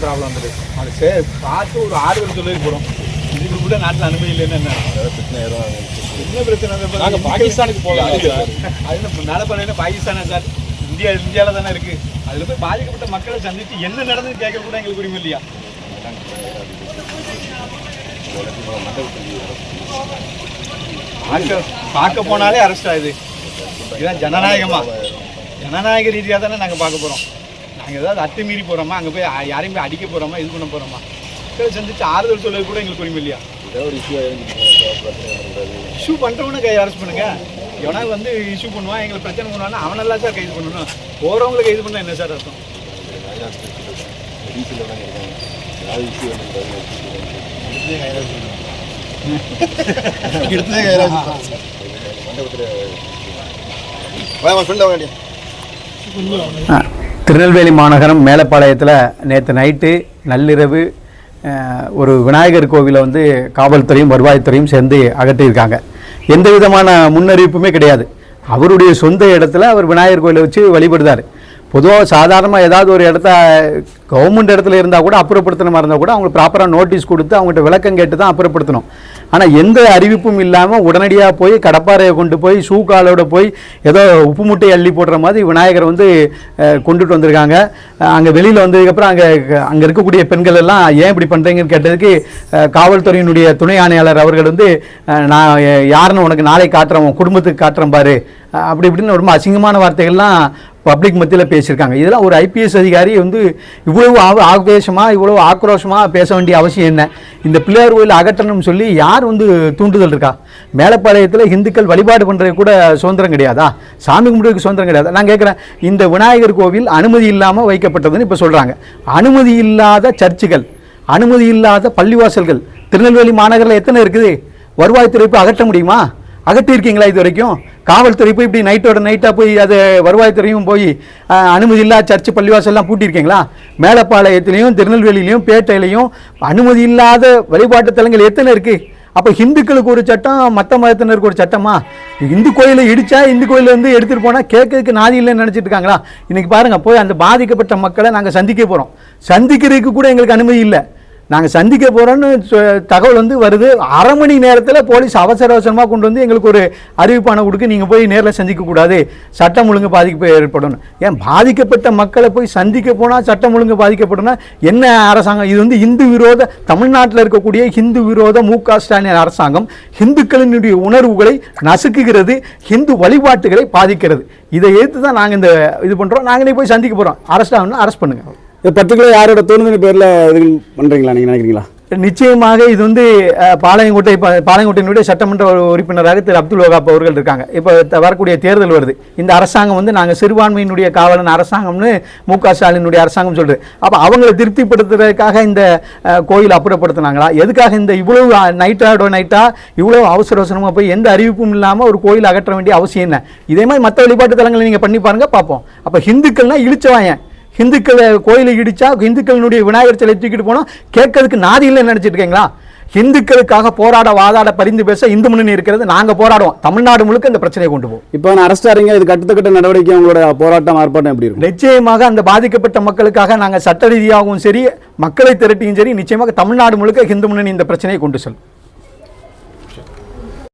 என்ன ப்ராப்ளம் வந்துட்டு அது சரி பார்த்து ஒரு ஆறுதல் சொல்லி போகிறோம் இதுக்கு கூட நாட்டில் அனுமதி இல்லைன்னு என்ன? என்ன பிரச்சனை வந்து பாருங்க, நாங்க பாகிஸ்தானுக்கு போகலாம் அது என்ன மேலே பண்ண பாகிஸ்தானா சார்? இந்தியா இந்தியாவில் தானே இருக்கு. அதில் போய் பாதிக்கப்பட்ட மக்களை சந்தித்து என்ன நடந்தது கேட்க கூட எங்களுக்கு உரிமை இல்லையா? பார்க்க பார்க்க போனாலே அரெஸ்ட் ஆகுது. இதுதான் ஜனநாயகமா? ஜனநாயக ரீதியாக தானே நாங்கள் பார்க்க போகிறோம் நாங்கள் ஏதாவது அத்துமீறி போகிறோமா அங்கே போய் யாரையும் போய் அடிக்க போகிறோமா இது பண்ண போகிறோமா மக்களை சந்திச்சு ஆறுதல் சொல்ல கூட எங்களுக்கு உரிமை இல்லையா? இஷ்யூ பண்ணுறவனை கை அரெஸ்ட் பண்ணுங்க. எவனா வந்து இஷ்யூ பண்ணுவான் எங்களை பிரச்சனை பண்ணுவான்னா அவனெல்லாம் சார் கைது பண்ணணும். போகிறவங்களை கைது பண்ணால் என்ன சார் அர்த்தம்? திருநெல்வேலி மாநகரம் மேலப்பாளையத்தில் நேற்று நைட்டு நள்ளிரவு ஒரு விநாயகர் கோவிலை வந்து காவல்துறையும் வருவாய்த்துறையும் சேர்ந்து அகற்றியிருக்காங்க. எந்த விதமான முன்னறிவிப்புமே கிடையாது. அவருடைய சொந்த இடத்துல அவர் விநாயகர் கோயிலை வச்சு வழிபடுதார் பொதுவாக சாதாரணமாக ஏதாவது ஒரு இடத்த கவர்மெண்ட் இடத்துல இருந்தால் கூட அப்புறப்படுத்தணுமா இருந்தால் கூட அவங்களுக்கு ப்ராப்பராக நோட்டீஸ் கொடுத்து அவங்கள்ட்ட விளக்கம் கேட்டு தான் அப்புறப்படுத்தணும். ஆனால் எந்த அறிவிப்பும் இல்லாமல் உடனடியாக போய் கடப்பாறையை கொண்டு போய் ஷூ காலோட போய் ஏதோ உப்பு மூட்டை அள்ளி போடுற மாதிரி விநாயகரை வந்து கொண்டுட்டு வந்திருக்காங்க. அங்கே வெளியில் வந்ததுக்கப்புறம் அங்கே அங்கே இருக்கக்கூடிய பெண்கள் எல்லாம் ஏன் இப்படி பண்ணுறீங்கன்னு கேட்டதுக்கு காவல்துறையினுடைய துணை ஆணையாளர் அவர்கள் வந்து நான் யாருன்னு உனக்கு நாளை காட்டுறேன் குடும்பத்துக்கு காட்டுறேன் பாரு. அப்படி இப்படின்னு ரொம்ப அசிங்கமான வார்த்தைகள்லாம் பப்ளிக் மத்தியில் பேசியிருக்காங்க. இதெல்லாம் ஒரு ஐபிஎஸ் அதிகாரி வந்து இவ்வளவு ஆவேசமாக இவ்வளவு ஆக்ரோஷமாக பேச வேண்டிய அவசியம் என்ன? இந்த பிள்ளையார் கோயில் அகற்றணும்னு சொல்லி யார் வந்து தூண்டுதல் இருக்கா? மேலப்பாளையத்தில் இந்துக்கள் வழிபாடு பண்ணுறது கூட சுதந்திரம் கிடையாதா? சாமி கும்பிடுறதுக்கு சுதந்திரம் கிடையாது? நான் கேட்குறேன். இந்த விநாயகர் கோவில் அனுமதி இல்லாமல் வைக்கப்பட்டதுன்னு இப்போ சொல்கிறாங்க அனுமதி இல்லாத சர்ச்சுகள் அனுமதி இல்லாத பள்ளிவாசல்கள் திருநெல்வேலி மாநகரில் எத்தனை இருக்குது? வருவாய்த்துறை போய் அகற்ற முடியுமா? அகற்றியிருக்கீங்களா இது வரைக்கும்? காவல்துறை போய் இப்படி நைட்டோட நைட்டாக போய் அது வருவாய்த்துறையும் போய் அனுமதி இல்லாத சர்ச்சு பள்ளிவாசல்லாம் பூட்டியிருக்கீங்களா? மேலப்பாளையத்துலேயும் திருநெல்வேலியிலையும் பேட்டையிலையும் அனுமதி இல்லாத வழிபாட்டு தலங்கள் எத்தனை இருக்குது அப்போ ஹிந்துக்களுக்கு ஒரு சட்டம் மற்ற மதத்தினருக்கு ஒரு சட்டமா? இந்து கோயிலை இடித்தா இந்து கோயிலில் வந்து எடுத்துகிட்டு போனால் கேட்கறதுக்கு நாதி இல்லைன்னு நினச்சிட்டு இருக்காங்களா? இன்றைக்கி பாருங்கள் போய் அந்த பாதிக்கப்பட்ட மக்களை நாங்கள் சந்திக்க போகிறோம் சந்திக்கிறதுக்கு கூட எங்களுக்கு அனுமதி இல்லை. நாங்கள் சந்திக்க போகிறோன்னு தகவல் வந்து வருது. அரை மணி நேரத்தில் போலீஸ் அவசர அவசரமாக கொண்டு வந்து எங்களுக்கு ஒரு அறிவிப்பான கொடுக்க நீங்கள் போய் நேரில் சந்திக்கக்கூடாது சட்டம் ஒழுங்கு பாதிப்பு ஏற்படும் ஏன் பாதிக்கப்பட்ட மக்களை போய் சந்திக்க போனால் சட்டம் ஒழுங்கு பாதிக்கப்படும்னா என்ன அரசாங்கம்? இது வந்து இந்து விரோத தமிழ்நாட்டில் இருக்கக்கூடிய ஹிந்து விரோத மு க ஸ்டாலின் அரசாங்கம் ஹிந்துக்களினுடைய உணர்வுகளை நசுக்குகிறது ஹிந்து வழிபாட்டுகளை பாதிக்கிறது. இதை எதிர்த்து தான் நாங்கள் இந்த இது பண்ணுறோம் நாங்களே போய் சந்திக்க போகிறோம் அரெஸ்ட் ஆகணும்னா அரெஸ்ட் பண்ணுங்கள் இது பர்டிகுலர் யாரோட தோணுதல் பேரில் இது பண்ணுறீங்களா நீங்கள் நினைக்கிறீங்களா? நிச்சயமாக இது வந்து பாளையங்கோட்டை பாளையங்கோட்டையினுடைய சட்டமன்ற உறுப்பினராக திரு அப்துல் வகாப் அவர்கள் இருக்காங்க. இப்போ வரக்கூடிய தேர்தல் வருது. இந்த அரசாங்கம் வந்து நாங்கள் சிறுபான்மையினுடைய காவலன் அரசாங்கம்னு மு க ஸ்டாலினுடைய அரசாங்கம் சொல்றது. அப்போ அவங்களை திருப்திப்படுத்துறதுக்காக இந்த கோயில் அப்புறப்படுத்தினாங்களா? எதுக்காக இந்த இவ்வளவு நைட்டாடோ நைட்டாக இவ்வளவு அவசர அவசரமாக போய் எந்த அறிவிப்பும் இல்லாமல் ஒரு கோயில் அகற்ற வேண்டிய அவசியம் என்ன? இதே மாதிரி மற்ற வழிபாட்டு தலங்களை நீங்கள் பண்ணி பாருங்க பார்ப்போம். அப்போ ஹிந்துக்கள்னா இழிச்சவாயன். ஹிந்துக்களை கோயிலை இடிச்சா ஹிந்துக்களினுடைய விநாயகர் சிலை தூக்கிட்டு போனோம் கேட்கறதுக்கு நாதி இல்லைன்னு நினைச்சிட்டு இருக்கீங்களா? ஹிந்துக்களுக்காக போராட வாதாட பரிந்து பேச இந்து முன்னணி இருக்கிறது நாங்க போராடுவோம். தமிழ்நாடு முழுக்க இந்த பிரச்சனையை கொண்டு போவோம் இப்போ நான் அரெஸ்ட் ஆறீங்க இது கட்டுத்தக்கட்ட நடவடிக்கை உங்களோட போராட்டம் ஆர்ப்பாட்டம் எப்படி இருக்கும்? நிச்சயமாக அந்த பாதிக்கப்பட்ட மக்களுக்காக நாங்க சட்ட ரீதியாகவும் சரி மக்களை திரட்டியும் சரி நிச்சயமாக தமிழ்நாடு முழுக்க இந்து முன்னணி இந்த பிரச்சனையை கொண்டு செல்லும்.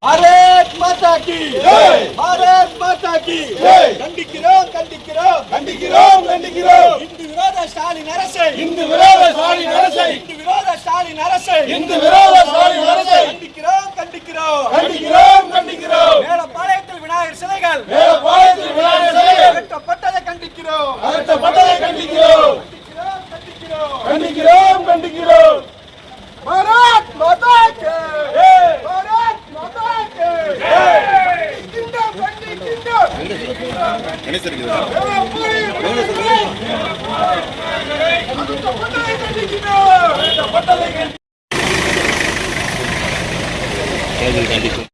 பாரத் மாதா கி பாரத் மாதா கி கண்டிக்கிறோம் கண்டிக்கிறோம் கண்டிக்கிறோம் கண்டிக்கிறோம் இந்து விரோத ஸ்டாலின் அரசை. இந்து விரோத ஸ்டாலின் அரசை. இந்து விரோத ஸ்டாலின் அரசை. இந்து விரோத ஸ்டாலின் அரசை. கண்டிக்கிறோம் கண்டிக்கிறோம். கண்டிக்கிறோம் கண்டிக்கிறோம். மேலப்பாளையத்தில் விநாயகர் சிலைகள். மேலப்பாளையத்தில் விநாயகர் சிலைகள். கட்டப்பட்டதை கண்டிக்கிறோம். கட்டப்பட்டதை கண்டிக்கிறோம் கண்டிக்கிறோம். கண்டிக்கிறோம். en este video. ¡Vamos a ver! ¡Vamos a ver! ¡Vamos a ver! ¡Vamos a ver! ¡Vamos a a ver! ¡Vamos a a ver! ¡Vamos a a ver! ¡Vamos a a ver! ¡Vamos a a ver! ¡Vamos a a ver! ¡Vamos a a ver! ¡Vamos a a ver! ¡Vamos a a ver! ¡Vamos a a ver! ¡Vamos a a ver! ¡Vamos a a ver! ¡Vamos a a ver! ¡Vamos a a ver! ¡Vamos a a ver! ¡Vamos